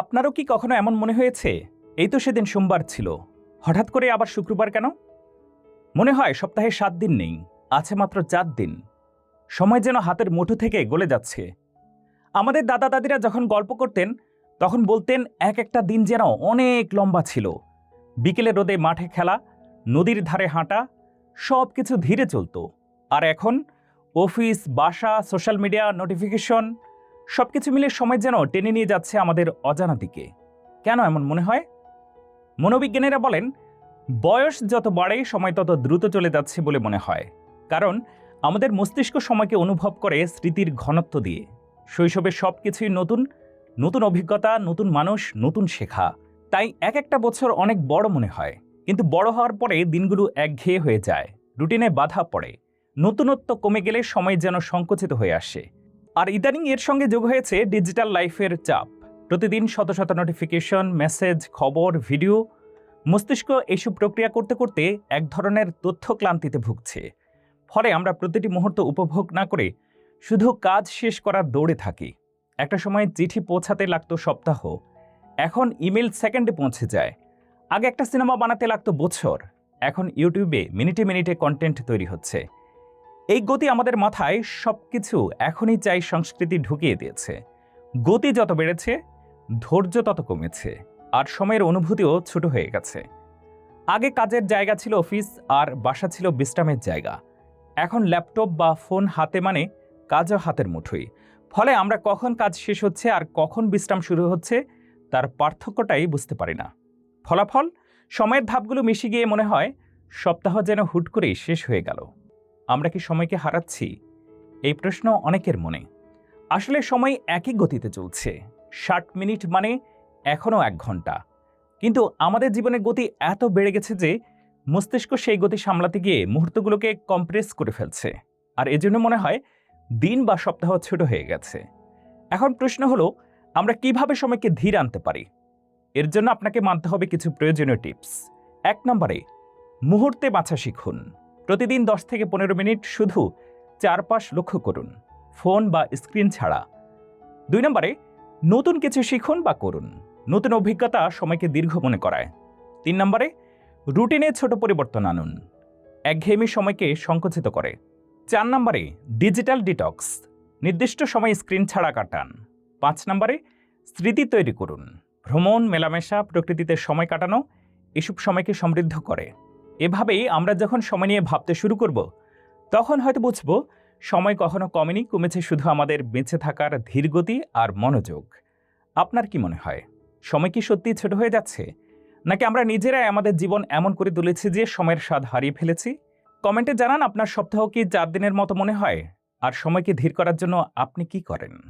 আপনারও কি কখনো এমন মনে হয়েছে? এই তো সেদিন সোমবার ছিল। হঠাৎ করে আবার শুক্রবার কেন? মনে হয় সপ্তাহে সাত দিন নেই, আছে মাত্র চার দিন। সময় যেন হাতের মুঠো থেকে গলে যাচ্ছে। আমাদের দাদা দাদিরা যখন গল্প করতেন, তখন বলতেন এক একটা দিন যেন অনেক লম্বা ছিল। বিকেলে রোদে মাঠে খেলা, নদীর ধারে হাঁটা সব কিছু ধীরে চলতো। আর এখন অফিস, বাসা, সোশ্যাল মিডিয়া, নোটিফিকেশন সব কিছু মিলে সময় যেন টেনে নিয়ে যাচ্ছে আমাদের অজানা দিকে। কেন এমন মনে হয়? মনোবিজ্ঞানীরা বলেন, বয়স যত বাড়ে, সময় তত দ্রুত চলে যাচ্ছে বলে মনে হয়। কারণ, আমাদের মস্তিষ্ক সময়কে অনুভব করে স্মৃতির ঘনত্ব দিয়ে। শৈশবে সব কিছুই নতুন নতুন অভিজ্ঞতা, নতুন মানুষ, নতুন শেখা। তাই এক একটা বছর অনেক বড় মনে হয়। কিন্তু বড় হওয়ার পরে দিনগুলো একঘেয়ে হয়ে যায়। রুটিনে বাধা পড়ে। নতুনত্ব কমে গেলে সময় যেন সংকুচিত হয়ে আসে। আর ইদানিং এর সঙ্গে যোগ হয়েছে ডিজিটাল লাইফের চাপ। প্রতিদিন শত শত নোটিফিকেশন মেসেজ খবর ভিডিও মস্তিষ্ক এইসব প্রক্রিয়া করতে করতে এক ধরনের তথ্য ক্লান্তিতে ভুগছে। ফলে আমরা প্রতিটি মুহূর্ত উপভোগ না করে শুধু কাজ শেষ করার দৌড়ে থাকি। একটা সময় চিঠি পৌঁছাতে লাগতো সপ্তাহ। এখন ইমেল সেকেন্ডে পৌঁছে যায়। আগে একটা সিনেমা বানাতে লাগতো বছর। এখন ইউটিউবে মিনিটে মিনিটে কন্টেন্ট তৈরি হচ্ছে। এই গতি আমাদের মাথায় সব কিছু এখনই চাই সংস্কৃতি ঢুকিয়ে দিয়েছে। গতি যত বেড়েছে, ধৈর্য তত কমেছে, আর সময়ের অনুভূতিও ছোট হয়ে গেছে। আগে কাজের জায়গা ছিল অফিস, আর বাসা ছিল বিশ্রামের জায়গা। এখন ল্যাপটপ বা ফোন হাতে মানে কাজও হাতের মুঠোই। ফলে আমরা কখন কাজ শেষ হচ্ছে আর কখন বিশ্রাম শুরু হচ্ছে, তার পার্থক্যটাই বুঝতে পারি না। ফলাফল? সময়ের ধাপগুলো মিশে গিয়ে মনে হয় সপ্তাহ যেন হুট করেই শেষ হয়ে গেল। আমরা কি সময়কে হারাচ্ছি? এই প্রশ্ন অনেকের মনে। আসলে সময় একই গতিতে চলছে। ষাট মিনিট মানে এখনও এক ঘণ্টা। কিন্তু আমাদের জীবনের গতি এত বেড়ে গেছে যে, মস্তিষ্ক সেই গতি সামলাতে গিয়ে মুহূর্তগুলোকে কম্প্রেস করে ফেলছে। আর এজন্য মনে হয় দিন বা সপ্তাহ ছোট হয়ে গেছে। এখন প্রশ্ন হলো, আমরা কীভাবে সময়কে ধীর আনতে পারি? এর জন্য আপনাকে মানতে হবে কিছু প্রয়োজনীয় টিপস। এক নম্বরে, মুহূর্তে বাছা শিখুন। প্রতিদিন দশ থেকে পনেরো মিনিট শুধু চারপাশ লক্ষ্য করুন, ফোন বা স্ক্রিন ছাড়া। দুই নম্বরে, নতুন কিছু শিখুন বা করুন। নতুন অভিজ্ঞতা সময়কে দীর্ঘ মনে করায়। তিন নম্বরে, রুটিনে ছোট পরিবর্তন আনুন। একঘেয়েমি সময়কে সংকুচিত করে। চার নম্বরে, ডিজিটাল ডিটক্স। নির্দিষ্ট সময় স্ক্রিন ছাড়া কাটান। পাঁচ নম্বরে, স্মৃতি তৈরি করুন। ভ্রমণ, মেলামেশা, প্রকৃতিতে সময় কাটানো, এসব সময়কে সমৃদ্ধ করে। এভাবেই আমরা যখন সময় নিয়ে ভাবতে শুরু করব, তখন হয়তো বুঝব সময় কখনো কমেনি, কমেছে শুধু আমাদের বেঁচে থাকার ধীরগতি আর মনোযোগ। আপনার কি মনে হয়? সময় কি সত্যি ছোট হয়ে যাচ্ছে? নাকি আমরা নিজেরাই আমাদের জীবন এমন করে তুলেছি যে সময়ের স্বাদ হারিয়ে ফেলেছি? কমেন্টে জানান আপনার সপ্তাহ কি চার দিনের মতো মনে হয়? আর সময়কে ধীর করার জন্য আপনি কি করেন?